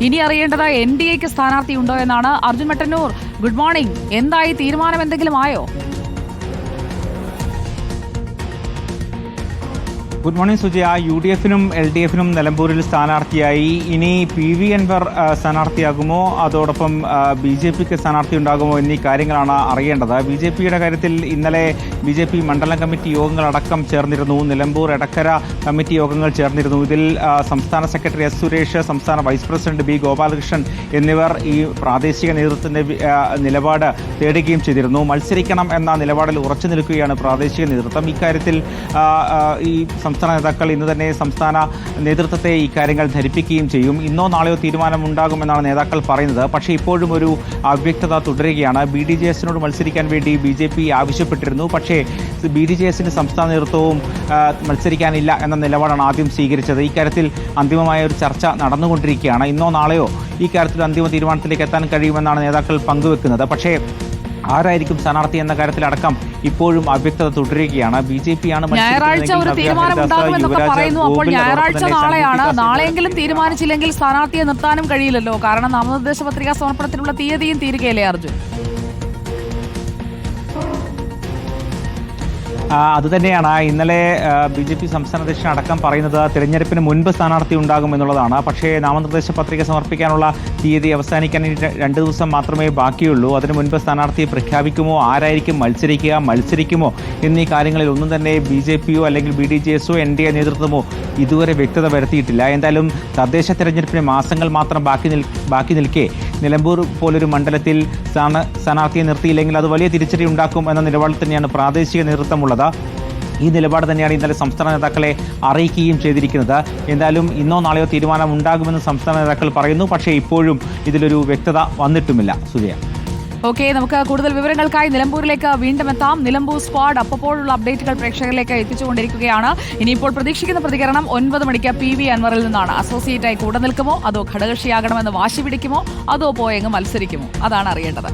ഇനി അറിയേണ്ടത് N D എക്ക് സ്ഥാനാർത്ഥിയുണ്ടോ എന്നാണ്. അർജുൻ മട്ടന്നൂർ ഗുഡ് മോർണിംഗ് എന്തായി? തീരുമാനം എന്തെങ്കിലും ആയോ? ഗുഡ് മോർണിംഗ് സുജി ആ യു ഡി എഫിനും എൽ ഡി എഫിനും നിലമ്പൂരിൽ സ്ഥാനാർത്ഥിയായി. ഇനി പി വി അൻവർ സ്ഥാനാർത്ഥിയാകുമോ? അതോടൊപ്പം ബി ജെ പിക്ക് സ്ഥാനാർത്ഥി ഉണ്ടാകുമോ എന്നീ കാര്യങ്ങളാണ് അറിയേണ്ടത്. ബി ജെ പിയുടെ കാര്യത്തിൽ ഇന്നലെ ബി ജെ പി മണ്ഡലം കമ്മിറ്റി യോഗങ്ങളടക്കം ചേർന്നിരുന്നു. നിലമ്പൂർ എടക്കര കമ്മിറ്റി യോഗങ്ങൾ ചേർന്നിരുന്നു. ഇതിൽ സംസ്ഥാന സെക്രട്ടറി എസ് സുരേഷ് സംസ്ഥാന വൈസ് പ്രസിഡന്റ് ബി ഗോപാലകൃഷ്ണൻ എന്നിവർ ഈ പ്രാദേശിക നേതൃത്വത്തിന്റെ നിലപാട് തേടുകയും ചെയ്തിരുന്നു. മത്സരിക്കണം എന്ന നിലപാടിൽ ഉറച്ചു നിൽക്കുകയാണ് പ്രാദേശിക നേതൃത്വം. ഇക്കാര്യത്തിൽ ഈ സംസ്ഥാന നേതാക്കൾ ഇന്ന് തന്നെ സംസ്ഥാന നേതൃത്വത്തെ ഈ കാര്യങ്ങൾ ധരിപ്പിക്കുകയും ചെയ്യും. ഇന്നോ നാളെയോ തീരുമാനമുണ്ടാകുമെന്നാണ് നേതാക്കൾ പറയുന്നത്. പക്ഷേ ഇപ്പോഴും ഒരു അവ്യക്തത തുടരുകയാണ്. ബി ഡി ജെ എസിനോട് മത്സരിക്കാൻ വേണ്ടി ബി ജെ പി ആവശ്യപ്പെട്ടിരുന്നു. പക്ഷേ ബി ഡി ജെ എസിന് സംസ്ഥാന നേതൃത്വവും മത്സരിക്കാനില്ല എന്ന നിലപാടാണ് ആദ്യം സ്വീകരിച്ചത്. ഇക്കാര്യത്തിൽ അന്തിമമായ ഒരു ചർച്ച നടന്നുകൊണ്ടിരിക്കുകയാണ്. ഇന്നോ നാളെയോ ഈ കാര്യത്തിൽ അന്തിമ തീരുമാനത്തിലേക്ക് എത്താൻ കഴിയുമെന്നാണ് നേതാക്കൾ പങ്കുവെക്കുന്നത്. പക്ഷേ ആരായിരിക്കും സ്ഥാനാർത്ഥി എന്ന കാര്യത്തിലടക്കം ഇപ്പോഴും അവ്യക്തത തുടരുകയാണ്. ബി ജെ പി ആണ് ഞായറാഴ്ച ഒരു തീരുമാനമുണ്ടാകുമെന്നൊക്കെ പറയുന്നു. അപ്പോൾ ഞായറാഴ്ച നാളെയാണ്. നാളെയെങ്കിലും തീരുമാനിച്ചില്ലെങ്കിൽ സ്ഥാനാർത്ഥിയെ നിർത്താനും കഴിയില്ലല്ലോ. കാരണം നാമനിർദ്ദേശ പത്രികാ സമർപ്പണത്തിനുള്ള തീയതിയും തീരുകയല്ലേ അർജുൻ? അതുതന്നെയാണ് ഇന്നലെ ബി ജെ പി സംസ്ഥാന അധ്യക്ഷൻ അടക്കം പറയുന്നത് തിരഞ്ഞെടുപ്പിന് മുൻപ് സ്ഥാനാർത്ഥി ഉണ്ടാകും എന്നുള്ളതാണ്. പക്ഷേ നാമനിർദ്ദേശ പത്രിക സമർപ്പിക്കാനുള്ള തീയതി അവസാനിക്കാൻ രണ്ട് ദിവസം മാത്രമേ ബാക്കിയുള്ളൂ. അതിനു മുൻപ് സ്ഥാനാർത്ഥിയെ പ്രഖ്യാപിക്കുമോ? ആരായിരിക്കും മത്സരിക്കുക? മത്സരിക്കുമോ? എന്നീ കാര്യങ്ങളിൽ ഒന്നും തന്നെ ബി ജെ പിയോ അല്ലെങ്കിൽ ബി ഡി ജെ എസോ എൻ ഡി എ നേതൃത്വമോ ഇതുവരെ വ്യക്തത വരുത്തിയിട്ടില്ല. എന്തായാലും തദ്ദേശ തിരഞ്ഞെടുപ്പിന് മാസങ്ങൾ മാത്രം ബാക്കി നിൽ ബാക്കി നിൽക്കെ നിലമ്പൂർ പോലൊരു മണ്ഡലത്തിൽ സ്ഥാന സ്ഥാനാർത്ഥിയെ നിർത്തിയില്ലെങ്കിൽ അത് വലിയ തിരിച്ചടി ഉണ്ടാക്കും എന്ന നിലപാട് തന്നെയാണ് പ്രാദേശിക നേതൃത്വമുള്ളത്. ഈ നിലപാട് തന്നെയാണ് ഇന്നലെ സംസ്ഥാന നേതാക്കളെ അറിയിക്കുകയും ചെയ്തിരിക്കുന്നത്. എന്തായാലും ഇന്നോ നാളെയോ തീരുമാനം ഉണ്ടാകുമെന്ന് സംസ്ഥാന നേതാക്കൾ പറയുന്നു. പക്ഷേ ഇപ്പോഴും ഇതിലൊരു വ്യക്തത വന്നിട്ടുമില്ല. സുജയ ഓക്കെ നമുക്ക് കൂടുതൽ വിവരങ്ങൾക്കായി നിലമ്പൂരിലേക്ക് വീണ്ടും എത്താം. നിലമ്പൂർ സ്ക്വാഡ് അപ്പോഴുള്ള അപ്ഡേറ്റുകൾ പ്രേക്ഷകരിലേക്ക് എത്തിച്ചുകൊണ്ടിരിക്കുകയാണ്. ഇനിയിപ്പോൾ പ്രതീക്ഷിക്കുന്ന പ്രതികരണം ഒൻപത് മണിക്ക് പി വി അൻവറിൽ നിന്നാണ്. അസോസിയേറ്റ് ആയി കൂടെ നിൽക്കുമോ? അതോ ഘടകക്ഷിയാകണമെന്ന് വാശിപിടിക്കുമോ അതോ പോയെങ്ങ് മത്സരിക്കുമോ? അതാണ് അറിയേണ്ടത്.